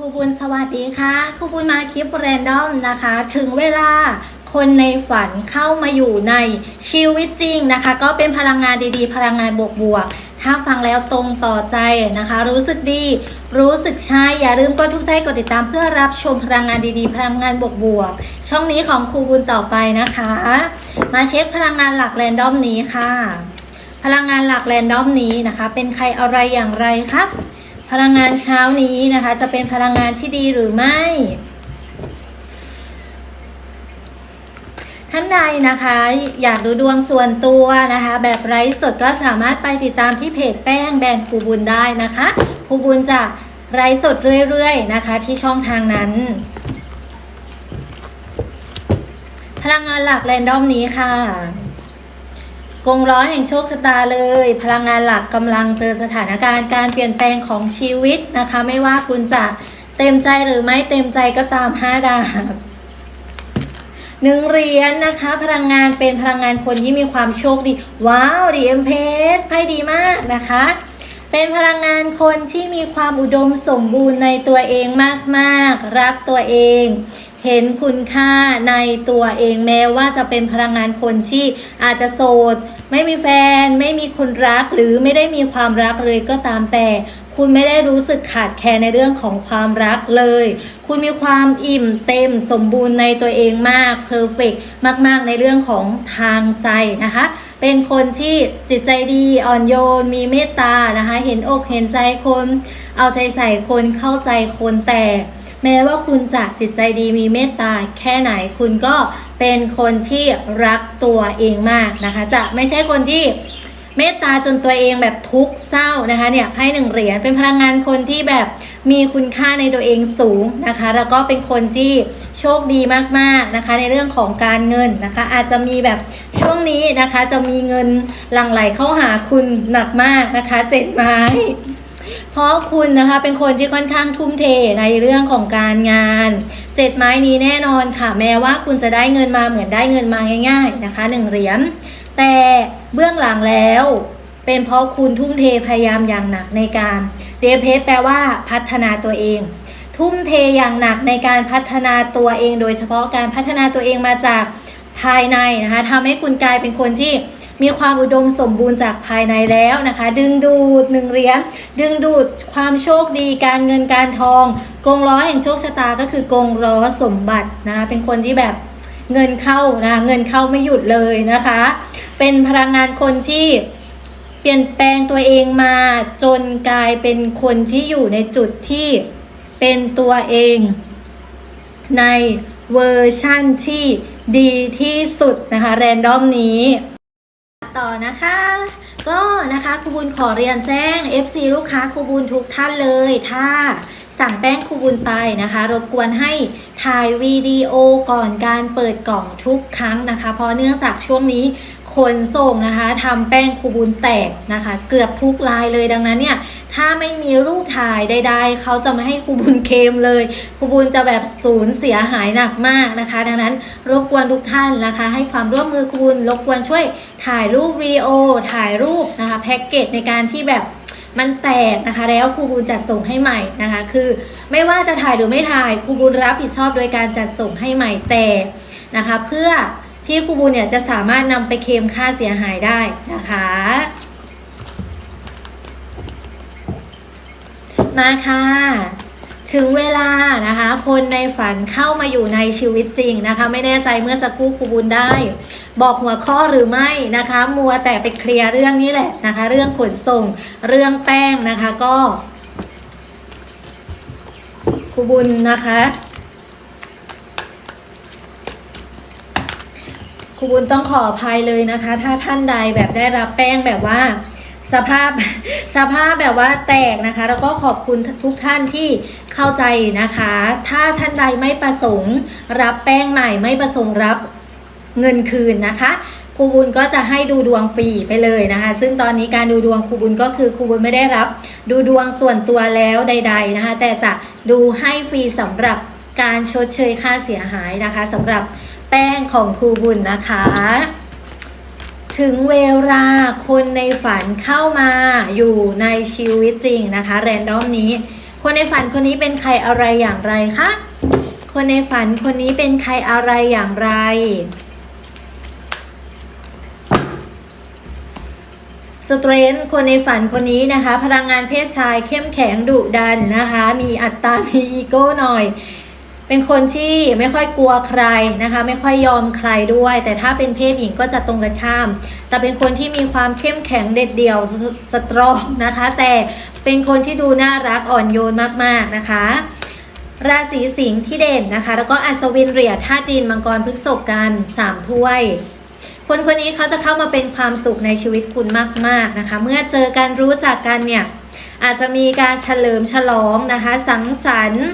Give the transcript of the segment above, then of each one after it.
ครูบุญสวัสดีค่ะครูบุญมาคลิปแรนดอมนะคะ ถึงเวลาคนในฝันเข้ามาอยู่ในชีวิตจริงนะคะ ก็เป็นพลังงานดีๆ พลังงานบวกๆ ถ้าฟังแล้วตรงต่อใจนะคะ รู้สึกดี รู้สึกใช่อย่าลืมกดทุกใจกดติดตามเพื่อรับชมพลังงานดีๆ พลังงานบวกๆ ช่องนี้ของครูบุญต่อไปนะคะ มาเช็คพลังงานหลักแรนดอมนี้ค่ะ พลังงานหลักแรนดอมนี้นะคะ เป็นใครอะไรอย่างไรครับ พลังงานเช้านี้นะคะ จะเป็นพลังงานที่ดีหรือไม่ ท่านใดนะคะ อยากดูดวงส่วนตัวนะคะ แบบไร้สดก็สามารถไปติดตามที่เพจแป้งแบรนด์ครูบุญได้นะคะครูบุญจะไร้สดเรื่อยๆนะคะ ที่ช่องทางนั้น พลังงานหลักแรนดอมนี้ค่ะ กงล้อแห่งโชคชะตาเลย พลังงานหลักกำลังเจอสถานการณ์การเปลี่ยนแปลงของชีวิตนะคะ ไม่ว่าคุณจะเต็มใจหรือไม่เต็มใจก็ตามห้าดาบหนึ่งเหรียญนะคะ พลังงานเป็นพลังงานคนที่มีความโชคดี ว้าวดีเอ็มเพสไพ่ดีมากนะคะ เป็นพลังงานคนที่มีความอุดมสมบูรณ์ในตัวเองมากๆ รักตัวเอง เห็นคุณค่าในตัวเองแม้ว่าจะเป็นพลังงานคนที่อาจจะโสด ไม่มีแฟน ไม่มีคนรักหรือไม่ได้มีความรักเลยก็ตามแต่คุณไม่ได้รู้สึกขาดแคลนในเรื่องของความรักเลย คุณมีความอิ่มเต็มสมบูรณ์ในตัวเองมากเพอร์เฟกมาก ๆ ในเรื่องของทางใจนะคะ เป็นคนที่จิตใจดีอ่อนโยน มีเมตตานะคะ เห็นอกเห็นใจคน เอาใจใส่คนเข้าใจคนแต่แม้ว่าคุณจะจิตใจดีมีเมตตาแค่ไหนคุณก็เป็นคนที่รักตัวเองมากนะคะ จะไม่ใช่คนที่เมตตาจนตัวเองแบบทุกข์เศร้านะคะเนี่ยให้หนึ่งเหรียญเป็นพลังงานคนที่แบบ มีคุณค่าในตัวเองสูงนะคะ แล้วก็เป็นคนที่โชคดีมากๆนะคะ ในเรื่องของการเงินนะคะ อาจจะมีแบบช่วงนี้นะคะ จะมีเงินหลั่งไหลเข้าหาคุณหนักมากนะคะเจ็ดไม้เพราะคุณนะคะเป็นคนที่ค่อนข้างทุ่มเทในเรื่องของการงานเจ็ดไม้นี้แน่นอนค่ะ แม้ว่าคุณจะได้เงินมาเหมือนได้เงินมาง่าย ๆนะคะหนึ่งเหรียญแต่เบื้องหลังแล้ว เป็นเพราะคุณทุ่มเทพยายามอย่างหนักในการเดเพสแปลว่าพัฒนาตัวเอง ทุ่มเทอย่างหนักในการพัฒนาตัวเอง โดยเฉพาะการพัฒนาตัวเองมาจากภายในนะคะทำให้คุณกลายเป็นคนที่มีความอุดมสมบูรณ์จากภายในแล้วนะคะ ดึงดูดหนึ่งเหรียญดึงดูดความโชคดีการเงินการทองกงล้อแห่งโชคชะตาก็คือกงล้อสมบัตินะคะเป็นคนที่แบบเงินเข้านะเงินเข้าไม่หยุดเลยนะคะ เป็นพลังงานคนที่ เปลี่ยนแปลงตัวเองมาจนกลายเป็นคนที่อยู่ในจุดที่เป็นตัวเอง ในเวอร์ชั่นที่ดีที่สุดนะคะแรนดอมนี้ต่อนะคะ ก็นะคะครูบุญขอเรียนแจ้ง FC ลูกค้าครูบุญทุกท่านเลย ถ้าสั่งแป้งครูบุญไปนะคะ รบกวนให้ถ่ายวิดีโอก่อนการเปิดกล่องทุกครั้งนะคะ เพราะเนื่องจากช่วงนี้ ขนส่งนะคะทำแป้งครูบุญแตกนะคะ เกือบทุกลายเลยดังนั้นเนี่ยถ้าไม่มีรูปถ่ายใดๆเขาจะไม่ให้ครูบุญเคลมเลยครูบุญจะแบบสูญเสียหายหนักมากนะคะ ดังนั้นรบกวนทุกท่านนะคะ ให้ความร่วมมือครูบุญรบกวนช่วยถ่ายรูปวิดีโอถ่ายรูปนะคะแพ็กเกจในการที่แบบมันแตกนะคะ แล้วครูบุญจัดส่งให้ใหม่นะคะ คือไม่ว่าจะถ่ายหรือไม่ถ่ายครูบุญรับผิดชอบโดยการจัดส่งให้ใหม่แต่นะคะ เพื่อ ที่ครูบุญเนี่ยจะสามารถนำไปเคลมค่าเสียหายได้นะคะ มาค่ะ ถึงเวลานะคะ คนในฝันเข้ามาอยู่ในชีวิตจริงนะคะ ไม่แน่ใจเมื่อสักครู่ครูบุญได้ บอกหัวข้อหรือไม่นะคะ มัวแต่ไปเคลียร์เรื่องนี้แหละนะคะ เรื่องขนส่งเรื่องแป้งนะคะก็ครูบุญนะคะ ครูบุญต้องขออภัยเลยนะคะ ถ้าท่านใดแบบได้รับแป้งแบบว่า สภาพสภาพแบบว่าแตกนะคะ แล้วก็ขอบคุณทุกท่านที่เข้าใจนะคะ ถ้าท่านใดไม่ประสงค์ รับแป้งใหม่ไม่ประสงค์รับเงินคืนนะคะครูบุญก็จะให้ดูดวงฟรีไปเลยนะคะ ซึ่งตอนนี้การดูดวงครูบุญก็คือครูบุญไม่ได้รับ ดูดวงส่วนตัวแล้วใด ๆนะคะ แต่จะดูให้ฟรีสำหรับการชดเชยค่าเสียหายนะคะสำหรับ แป้งของครูบุญนะคะ ถึงเวลาคนในฝันเข้ามาอยู่ในชีวิตจริงนะคะ แรนดอมนี้ คนในฝันคนนี้เป็นใครอะไรอย่างไรคะ คนในฝันคนนี้เป็นใครอะไรอย่างไรสเตรนท์คนในฝันคนนี้นะคะ พลังงานเพศชายเข้มแข็งดุดันนะคะ มีอัตตามีอีโก้หน่อย เป็นคนที่ไม่ค่อยกลัวใครนะคะ ไม่ค่อยยอมใครด้วย แต่ถ้าเป็นเพศหญิงก็จะตรงกันข้าม จะเป็นคนที่มีความเข้มแข็งเด็ดเดี่ยวสสตรองนะคะ แต่เป็นคนที่ดูน่ารักอ่อนโยนมากๆนะคะ ราศีสิงห์ที่เด่นนะคะ แล้วก็อัศวินเหรียญธาตุดินมังกรพฤกษภกันสามถ้วยคนคนนี้เขาจะเข้ามาเป็นความสุขในชีวิตคุณมาก ๆนะคะ เมื่อเจอกันรู้จักกันเนี่ยอาจจะมีการเฉลิมฉลองนะคะ สังสรรค์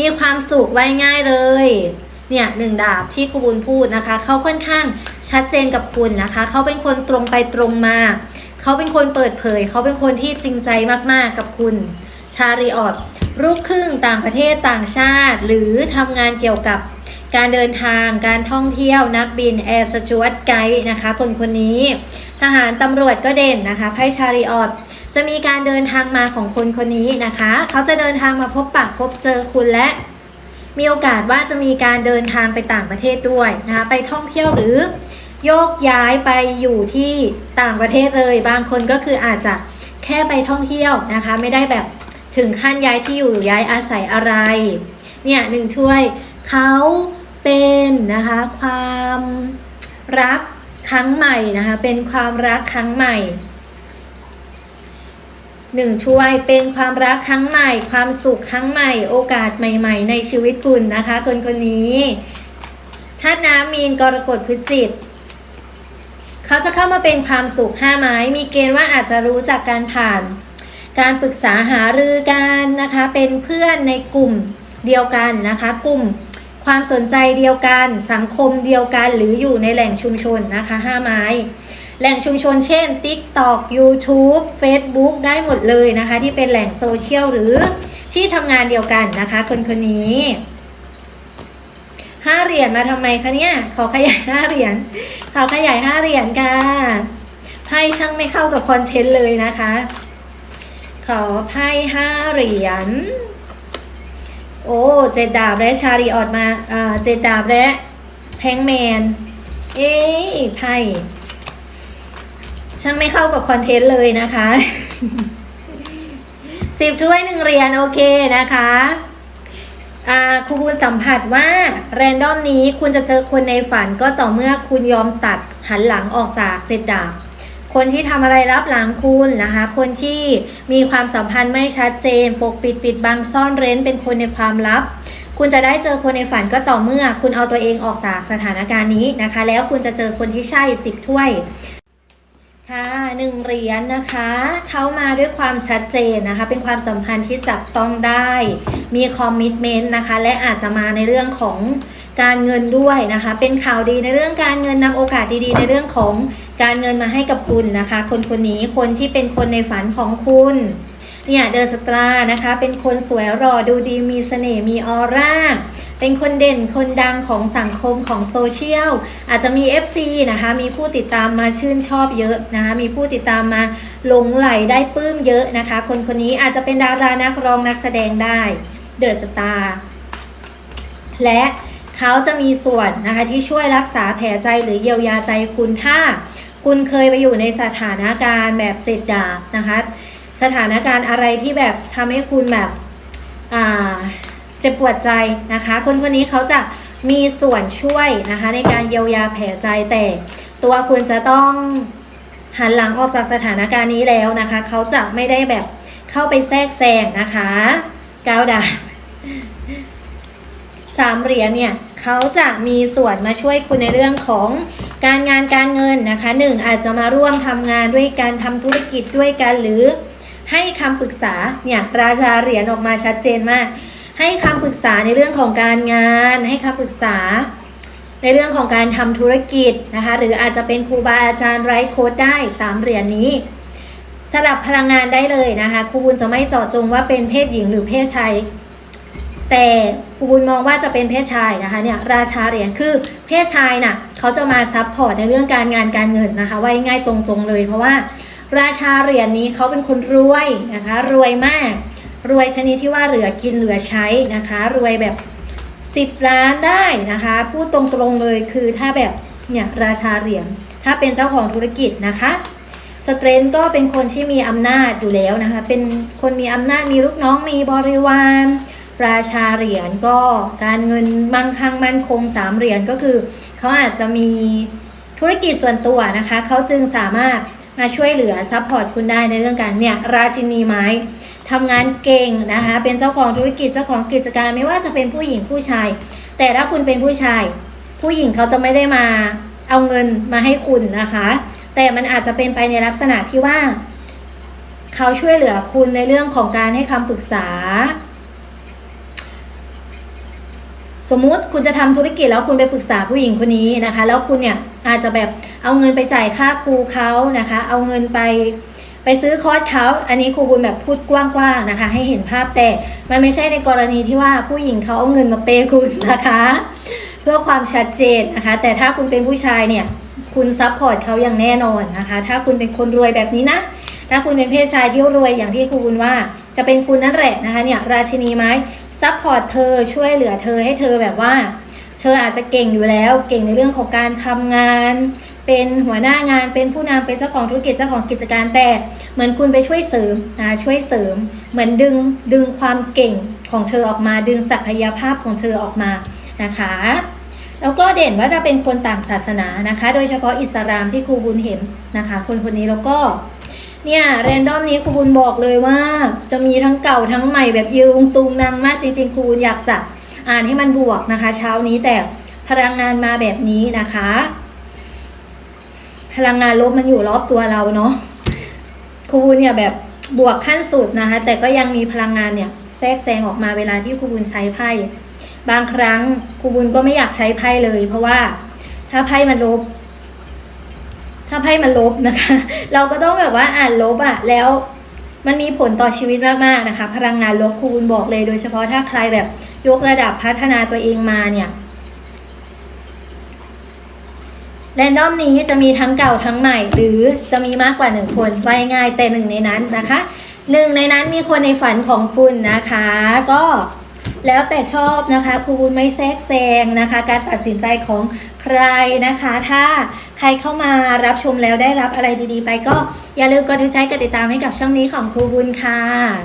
มีความสุขไว้ง่ายเลย เนี่ยหนึ่งดาบที่ครูบุญพูดนะคะ เขาค่อนข้างชัดเจนกับคุณนะคะ เขาเป็นคนตรงไปตรงมา เขาเป็นคนเปิดเผย เขาเป็นคนที่จริงใจมากๆกับคุณ ชาริออตลูกครึ่งต่างประเทศต่างชาติ หรือทำงานเกี่ยวกับการเดินทางการท่องเที่ยวนักบินแอร์สจวตไกด์นะคะ คนคนนี้ ทหารตำรวจก็เด่นนะคะไพ่ชาริออต จะมีการเดินทางมาของคนคนนี้นะคะ เขาจะเดินทางมาพบปะพบเจอคุณและ มีโอกาสว่าจะมีการเดินทางไปต่างประเทศด้วยนะคะไปท่องเที่ยวหรือโยกย้ายไปอยู่ที่ต่างประเทศเลย บางคนก็คืออาจจะแค่ไปท่องเที่ยวนะคะ ไม่ได้แบบถึงขั้นย้ายที่อยู่ย้ายอาศัยอะไร เนี่ยหนึ่งช่วยเขาเป็นนะคะความรักครั้งใหม่นะคะ เป็นความรักครั้งใหม่ หนึ่งช่วยเป็นความรักครั้งใหม่ ความสุขครั้งใหม่ โอกาสใหม่ ๆ ในชีวิตคุณนะคะ คนคนนี้ธาตุน้ำมีนกรกฎพฤจิตเขาจะเข้ามาเป็นความสุขห้าไม้ มีเกณฑ์ว่าอาจจะรู้จากการผ่าน การปรึกษาหารือกันนะคะ เป็นเพื่อนในกลุ่มเดียวกันนะคะ กลุ่มความสนใจเดียวกัน สังคมเดียวกัน หรืออยู่ในแหล่งชุมชนนะคะห้าไม้ แหล่งชุมชนเช่น TikTok YouTube Facebook ได้หมดเลยนะคะ ที่เป็นแหล่งโซเชียลหรือที่ทำงานเดียวกันนะคะ คนคนนี้ห้าเหรียญมาทำไมคะเนี่ย ขอขยายห้าเหรียญขอขยายห้าเหรียญค่ะไพ่ช่างไม่เข้ากับคอนเทนต์เลยนะคะ ขอไพ่ห้าเหรียญโอ้เจดดาบและชาริออดมาอ่าเจดดาบและแพงแมน เอ้ยไพ่ ช่างไม่เข้ากับคอนเทนต์เลยนะคะสิบถ้วยหนึ่งเหรียญโอเคนะคะอ่าครูบูลสัมผัสว่าแรนดอมนี้คุณจะเจอคนในฝันก็ต่อเมื่อคุณยอมตัดหันหลังออกจากเจ็ดดาบคนที่ทำอะไรรับหลังคุณนะคะ คนที่มีความสัมพันธ์ไม่ชัดเจน ปกปิดปิดบังซ่อนเร้นเป็นคนในความลับ คุณจะได้เจอคนในฝันก็ต่อเมื่อ คุณเอาตัวเองออกจากสถานการณ์นี้นะคะ แล้วคุณจะเจอคนที่ใช่สิบถ้วย ค่ะหนึ่งเหรียญนะคะ เขามาด้วยความชัดเจนนะคะ เป็นความสัมพันธ์ที่จับต้องได้ มีคอมมิชเมนต์นะคะ และอาจจะมาในเรื่องของการเงินด้วยนะคะ เป็นข่าวดีในเรื่องการเงินนำโอกาสดีๆ ในเรื่องของการเงินมาให้กับคุณนะคะ คนคนนี้คนที่เป็นคนในฝันของคุณเนี่ยเดอะสตรานะคะ เป็นคนสวยหล่อดูดีมีเสน่ห์มีออร่า เป็นคนเด่นคนดังของสังคมของโซเชียลอาจจะมี FC นะคะ มีผู้ติดตามมาชื่นชอบเยอะนะคะมีผู้ติดตามมาหลงไหลได้ปลื้มเยอะนะคะ คนคนนี้อาจจะเป็นดารานักร้องนักแสดงได้เดอะสตาร์และเขาจะมีส่วนนะคะที่ช่วยรักษาแผลใจหรือเยียวยาใจคุณถ้า คุณเคยไปอยู่ในสถานการณ์แบบเจ็ดดาบนะคะ สถานการณ์อะไรที่แบบทำให้คุณแบบอ่า เจ็บปวดใจนะคะ คนคนนี้เขาจะมีส่วนช่วยนะคะ ในการเยียวยาแผลใจแต่ตัวคุณจะต้องหันหลังออกจากสถานการณ์นี้แล้วนะคะ เขาจะไม่ได้แบบเข้าไปแทรกแซงนะคะก้าวดาสามเหรียญเนี่ยเขาจะมีส่วนมาช่วยคุณในเรื่องของการงานการเงินนะคะหนึ่งอาจจะมาร่วมทำงานด้วยการทำธุรกิจด้วยกันหรือให้คำปรึกษาเนี่ยราชาเหรียญออกมาชัดเจนมาก ให้คำปรึกษาในเรื่องของการงาน ให้คำปรึกษาในเรื่องของการทำธุรกิจนะคะ หรืออาจจะเป็นครูบาอาจารย์ไร้โค้ดได้สามเหรียญนี้สลับพลังงานได้เลยนะคะครูบุญจะไม่เจาะจงว่าเป็นเพศหญิงหรือเพศชายแต่ครูบุญมองว่าจะเป็นเพศชายนะคะเนี่ยราชาเหรียญคือเพศชายน่ะเขาจะมาซับพอร์ตในเรื่องการงานการเงินนะคะไว่าง่ายตรงๆเลย เพราะว่าราชาเหรียญนี้เขาเป็นคนรวยนะคะรวยมาก รวยชนิดที่ว่าเหลือกินเหลือใช้นะคะ รวยแบบ 10 ล้านได้นะคะพูดตรงๆเลยคือถ้าแบบเนี่ยราชาเหรียญถ้าเป็นเจ้าของธุรกิจนะคะสเตรนก็เป็นคนที่มีอำนาจอยู่แล้วนะคะ เป็นคนมีอำนาจมีลูกน้องมีบริวารราชาเหรียญก็การเงินมั่งคั่งมั่นคงสามเหรียญก็คือเขาอาจจะมีธุรกิจส่วนตัวนะคะเขาจึงสามารถมาช่วยเหลือซัพพอร์ตคุณได้ในเรื่องการเนี่ยราชินีไม้ ทำงานเก่งนะคะ เป็นเจ้าของธุรกิจเจ้าของกิจการไม่ว่าจะเป็นผู้หญิงผู้ชาย แต่ถ้าคุณเป็นผู้ชาย ผู้หญิงเขาจะไม่ได้มาเอาเงินมาให้คุณนะคะ แต่มันอาจจะเป็นไปในลักษณะที่ว่า เขาช่วยเหลือคุณในเรื่องของการให้คำปรึกษา สมมุติคุณจะทำธุรกิจแล้วคุณไปปรึกษาผู้หญิงคนนี้นะคะ แล้วคุณเนี่ยอาจจะแบบเอาเงินไปจ่ายค่าครูเขานะคะ เอาเงินไป ไปซื้อคอร์สเขาอันนี้ครูบุญแบบพูดกว้างๆนะคะ ให้เห็นภาพแต่มันไม่ใช่ในกรณีที่ว่าผู้หญิงเขาเอาเงินมาเปย์คุณนะคะ เพื่อความชัดเจนนะคะ แต่ถ้าคุณเป็นผู้ชายเนี่ยคุณซัพพอร์ตเขาอย่างแน่นอนนะคะ ถ้าคุณเป็นคนรวยแบบนี้นะ ถ้าคุณเป็นเพศชายที่รวยอย่างที่ครูบุญว่า จะเป็นคุณนั่นแหละนะคะเนี่ยราชินีไม้ซัพพอร์ตเธอช่วยเหลือเธอให้เธอแบบว่า เธออาจจะเก่งอยู่แล้ว เก่งในเรื่องของการทำงาน เป็นหัวหน้างานเป็นผู้นำเป็นเจ้าของธุรกิจเจ้าของกิจการแต่ เหมือนคุณไปช่วยเสริมนะช่วยเสริม เหมือนดึงดึงความเก่งของเธอออกมาดึงศักยภาพของเธอออกมานะคะแล้วก็เด่นว่าจะเป็นคนต่างศาสนานะคะ โดยเฉพาะอิสลามที่ครูบุญเห็นนะคะ คนคนนี้แล้วก็เนี่ยแรนดอมนี้ครูบุญบอกเลยว่า จะมีทั้งเก่าทั้งใหม่แบบอีรุงตุงนางมากจริงๆครูบุญอยากจะอ่านให้มันบวกนะคะ เช้านี้แต่พลังงานมาแบบนี้นะคะ พลังงานลบมันอยู่รอบตัวเราเนาะครูบุญเนี่ยแบบบวกขั้นสุดนะคะ แต่ก็ยังมีพลังงานเนี่ยแทรกแซงออกมาเวลาที่ครูบุญใช้ไพ่บางครั้งครูบุญก็ไม่อยากใช้ไพ่เลย เพราะว่าถ้าไพ่มันลบ ถ้าไพ่มันลบนะคะ เราก็ต้องแบบว่าอ่านลบอะแล้วมันมีผลต่อชีวิตมากๆนะคะ พลังงานลบครูบุญบอกเลย โดยเฉพาะถ้าใครแบบยกระดับพัฒนาตัวเองมาเนี่ย แรนดอมนี้จะมีทั้งเก่าทั้งใหม่ หรือจะมีมากกว่าหนึ่งคนไว้ง่ายแต่หนึ่งในนั้นนะคะหนึ่งในนั้นมีคนในฝันของคุณนะคะ ก็แล้วแต่ชอบนะคะครูบุญไม่แทรกแซงนะคะ การตัดสินใจของใครนะคะ ถ้าใครเข้ามารับชมแล้วได้รับอะไรดีๆ ไปก็อย่าลืมกดติดใจกดติดตามให้กับช่องนี้ของครูบุญค่ะ